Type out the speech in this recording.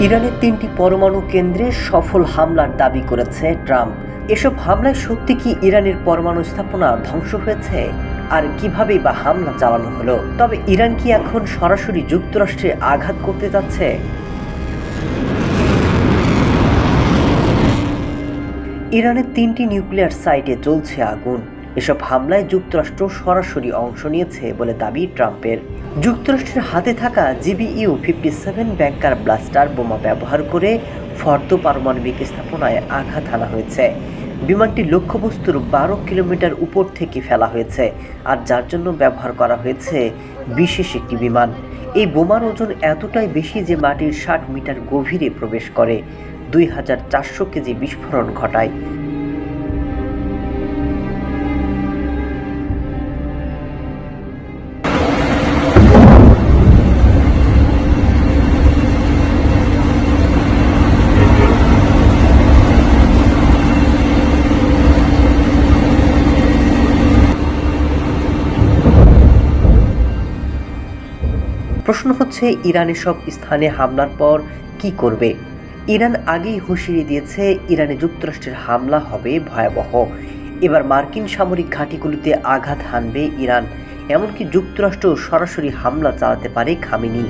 ইরানের তিনটি পরমাণু কেন্দ্রে সফল হামলার দাবি করেছে ট্রাম্প। এসব হামলায় সত্যি কি ইরানের পরমাণু স্থাপনা ধ্বংস হয়েছে? আর কিভাবেই বা হামলা চালানো হলো? তবে ইরান কি এখন সরাসরি যুক্তরাষ্ট্রে আঘাত করতে যাচ্ছে? ইরানের তিনটি নিউক্লিয়ার সাইটে চলছে আগুন। এসব হামলায় যুক্তরাষ্ট্র সরাসরি অংশ নিয়েছে বলে দাবি ট্রাম্পের। যুক্তরাষ্ট্রের হাতে থাকা GBU fifty seven bunker buster বোমা ব্যবহার করে ফর্দ পারমাণবিক স্থাপনায় আঘাত হানা হয়েছে। বিমানটি লক্ষ্যবস্তুর বারো কিলোমিটার উপর থেকে ফেলা হয়েছে আর যার জন্য ব্যবহার করা হয়েছে বিশেষ একটি বিমান। এই বোমার ওজন এতটাই বেশি যে মাটির ষাট মিটার গভীরে প্রবেশ করে। দুই হাজার চারশো কেজি বিস্ফোরণ ঘটায়। প্রশ্ন হচ্ছে, ইরান এসব স্থানে হামলার পর কি করবে? ইরান আগেই হুঁশিয়ারি দিয়েছে, ইরানে যুক্তরাষ্ট্রের হামলা হবে ভয়াবহ। এবার মার্কিন সামরিক ঘাঁটিগুলোতে আঘাত হানবে ইরান। এমনকি যুক্তরাষ্ট্র সরাসরি হামলা চালাতে পারে খামিনি।